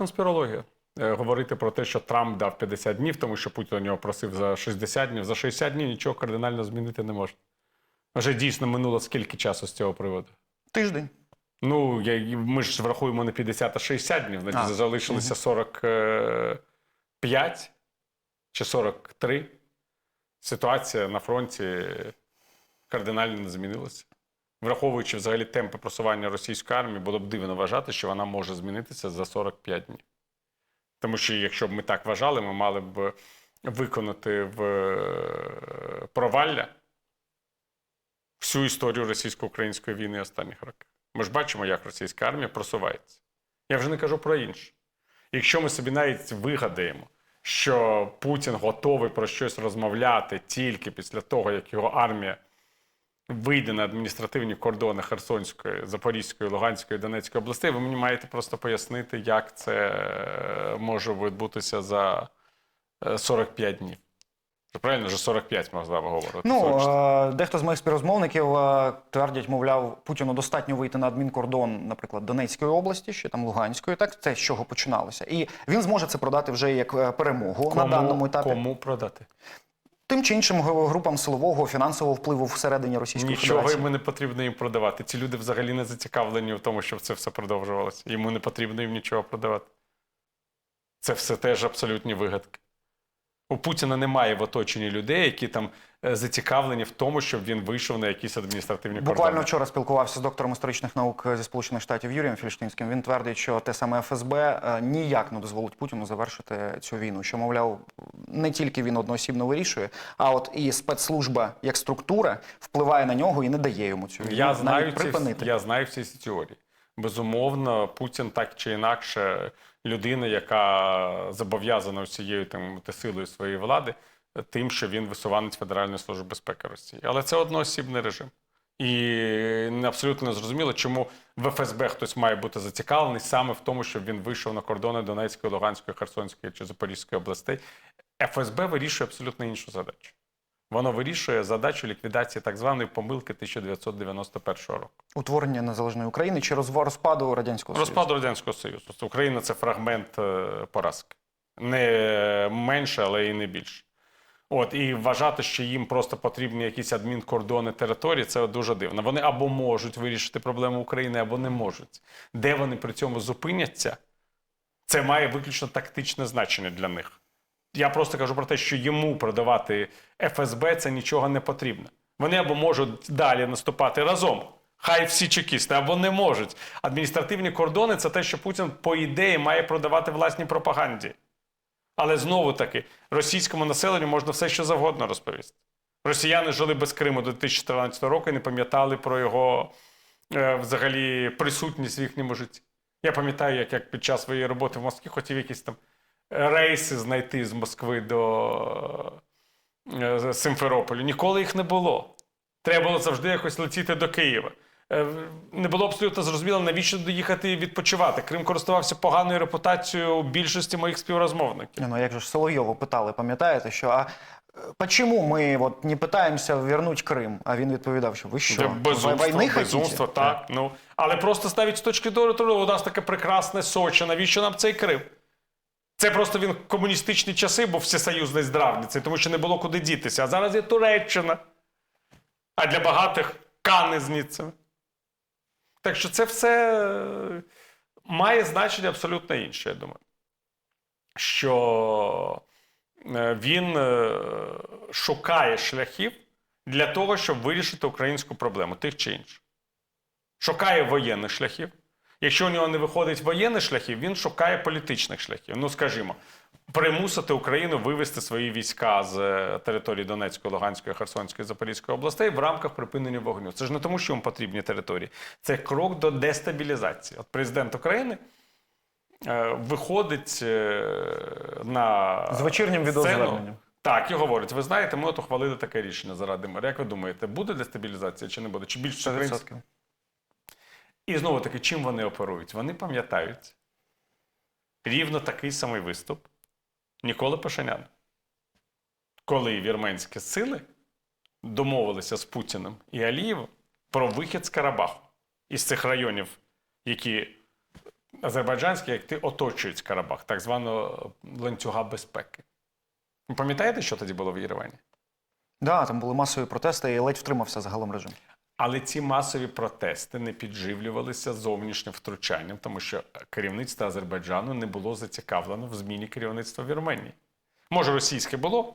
конспірологія. Е, Говорити про те, що Трамп дав 50 днів, тому що Путін у нього просив за 60 днів. За 60 днів нічого кардинально змінити не можна. Вже дійсно минуло скільки часу з цього приводу? Тиждень. Ну, я, ми ж врахуємо не 50, а 60 днів, значить А, залишилося 45 чи 43. Ситуація на фронті кардинально не змінилася. Враховуючи взагалі темпи просування російської армії, було б дивно вважати, що вона може змінитися за 45 днів. Тому що якщо б ми так вважали, ми мали б виконати в е, провалля всю історію російсько-української війни останніх років. Ми ж бачимо, як російська армія просувається. Я вже не кажу про інше. Якщо ми собі навіть вигадаємо, що Путін готовий про щось розмовляти тільки після того, як його армія вийде на адміністративні кордони Херсонської, Запорізької, Луганської, Донецької областей, ви мені маєте просто пояснити, як це е, може відбутися за е, 45 днів. Правильно, вже 45 ми з вами говорити. Ну, 44. е, дехто з моїх співрозмовників е, твердять, мовляв, Путіну достатньо вийти на адмінкордон, наприклад, Донецької області, чи там Луганської, так це з чого починалося. І він зможе це продати вже як е, перемогу на даному етапі. Кому продати? Тим чи іншим групам силового фінансового впливу всередині Російської Нічого Федерації. йому не потрібно їм продавати. Ці люди взагалі не зацікавлені в тому, щоб це все продовжувалося. Йому не потрібно їм нічого продавати. Це все теж абсолютні вигадки. У Путіна немає в оточенні людей, які там е, зацікавлені в тому, щоб він вийшов на якісь адміністративні Буквально кордони. вчора спілкувався з доктором історичних наук зі Сполучених Штатів Юрієм Фільштинським. Він твердить, що те саме ФСБ е, ніяк не дозволить Путіну завершити цю війну. Що, мовляв, не тільки він одноосібно вирішує, а от і спецслужба як структура впливає на нього і не дає йому цю війну Я знаю, припинити. я знаю всі ці теорії. Безумовно, Путін так чи інакше людина, яка зобов'язана усією там силою своєї влади, тим, що він висуванець Федеральної служби безпеки Росії. Але це одноосібний режим. І абсолютно не зрозуміло, чому в ФСБ хтось має бути зацікавлений саме в тому, щоб він вийшов на кордони Донецької, Луганської, Херсонської чи Запорізької областей. ФСБ вирішує абсолютно іншу задачу. Воно вирішує задачу ліквідації так званої помилки 1991 року. Утворення незалежної України чи розпаду радянського Союзу. Розпаду Радянського Союзу. Тобто Україна це фрагмент е, поразки. Не менше, але і не більше. От, і вважати, що їм просто потрібні якісь адмінкордони території, це дуже дивно. Вони або можуть вирішити проблему України, або не можуть. Де вони при цьому зупиняться, це має виключно тактичне значення для них. Я просто кажу про те, що йому продавати ФСБ це нічого не потрібно. Вони або можуть далі наступати разом. Хай всі чекісти, або не можуть. Адміністративні кордони це те, що Путін, по ідеї, має продавати власній пропаганді. Але знову таки, російському населенню можна все що завгодно розповісти. Росіяни жили без Криму до 2014 року і не пам'ятали про його е, взагалі присутність в їхньому житті. Я пам'ятаю, як, як під час своєї роботи в Москві хотів якісь там рейси знайти з Москви до е, Симферополю. Ніколи їх не було. Треба було завжди якось летіти до Києва. Е, Не було абсолютно зрозуміло, навіщо доїхати відпочивати. Крим користувався поганою репутацією у більшості моїх співрозмовників. Ну, як же ж Соловйову питали, пам'ятаєте, що а е, почему ми от не питаємося вернуть Крим? А він відповідав, що ви що, безумство, війни безумство, так. Ну, але просто навіть з точки зору, у нас таке прекрасне Сочі, навіщо нам цей Крим? Це просто він комуністичні часи був всесоюзний здравниці, тому що не було куди дітися. А зараз є Туреччина. А для багатих Кани Ніццем. Так що це все е, має значення абсолютно інше, я думаю. Що е, він е, шукає шляхів для того, щоб вирішити українську проблему, тих чи інших. Шукає воєнних шляхів. Якщо у нього не виходить воєнних шляхів, він шукає політичних шляхів. Ну, скажімо, примусити Україну вивести свої війська з е, території Донецької, Луганської, Херсонської, Запорізької областей в рамках припинення вогню. Це ж не тому, що їм потрібні території. Це крок до дестабілізації. От президент України е, виходить е, на З вечірнім відеозверненням. Так, і говорить: ви знаєте, ми от ухвалили таке рішення заради миру. Як ви думаєте, буде дестабілізація чи не буде? Чи більше українців? 100%. І знову таки, чим вони оперують? Вони пам'ятають рівно такий самий виступ Ніколи Пашиняна. Коли вірменські сили домовилися з Путіним і Алієвим про вихід з Карабаху із цих районів, які азербайджанські, як ти оточують Карабах, так званого ланцюга безпеки. Пам'ятаєте, що тоді було в Єревані? Да, там були масові протести і ледь втримався загалом режим. Але ці масові протести не підживлювалися зовнішнім втручанням, тому що керівництво Азербайджану не було зацікавлено в зміні керівництва Вірменії. Може, російське було,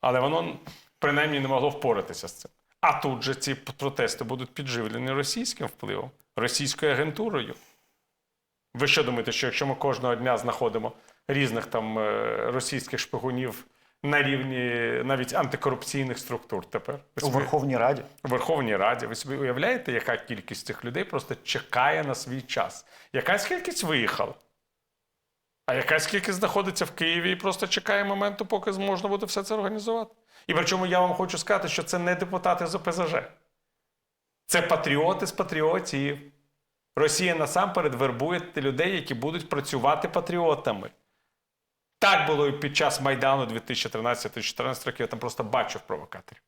але воно принаймні не могло впоратися з цим. А тут же ці протести будуть підживлені російським впливом, російською агентурою. Ви що думаєте, що якщо ми кожного дня знаходимо різних там е, російських шпигунів на рівні навіть антикорупційних структур тепер? У Верховній Раді. у Верховній Раді. Ви собі уявляєте, яка кількість цих людей просто чекає на свій час? Якась кількість виїхала, а якась кількість знаходиться в Києві і просто чекає моменту, поки можна буде все це організувати. І причому я вам хочу сказати, що це не депутати з ОПЗЖ. Це патріоти з патріотів. Росія насамперед вербує людей, які будуть працювати патріотами. Так було і під час Майдану 2013-2014 років. Я там просто бачив провокаторів.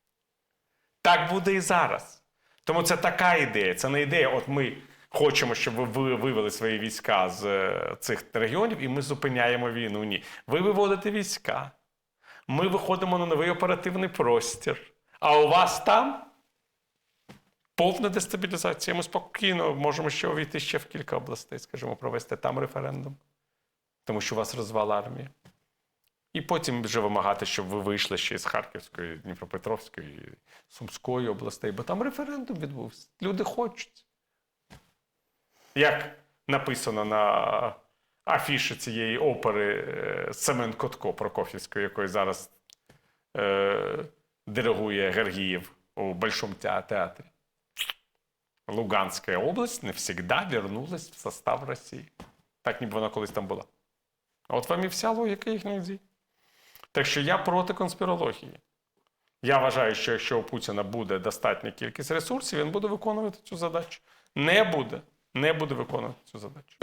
Так буде і зараз. Тому це така ідея. Це не ідея. От ми хочемо, щоб ви ви вивели свої війська з е, цих регіонів, і ми зупиняємо війну. Ні. Ви виводите війська. Ми виходимо на новий оперативний простір. А у вас там повна дестабілізація. Ми спокійно можемо ще увійти ще в кілька областей, скажімо, провести там референдум, тому що вас розвала армія. І потім вже вимагати, щоб ви вийшли ще з Харківської, Дніпропетровської, Сумської областей, бо там референдум відбувся. Люди хочуть. Як написано на афіші цієї опери е, Семен Котко Прокоф'івської, якої зараз е, диригує Гергієв у Большому театрі. Луганська область навсегда вернулась в состав Росії. Так ніби вона колись там була. А От вам і вся логіка їхніх дій. Так що я проти конспірології. Я вважаю, що якщо у Путіна буде достатня кількість ресурсів, він буде виконувати цю задачу. Не буде, не буде виконувати цю задачу.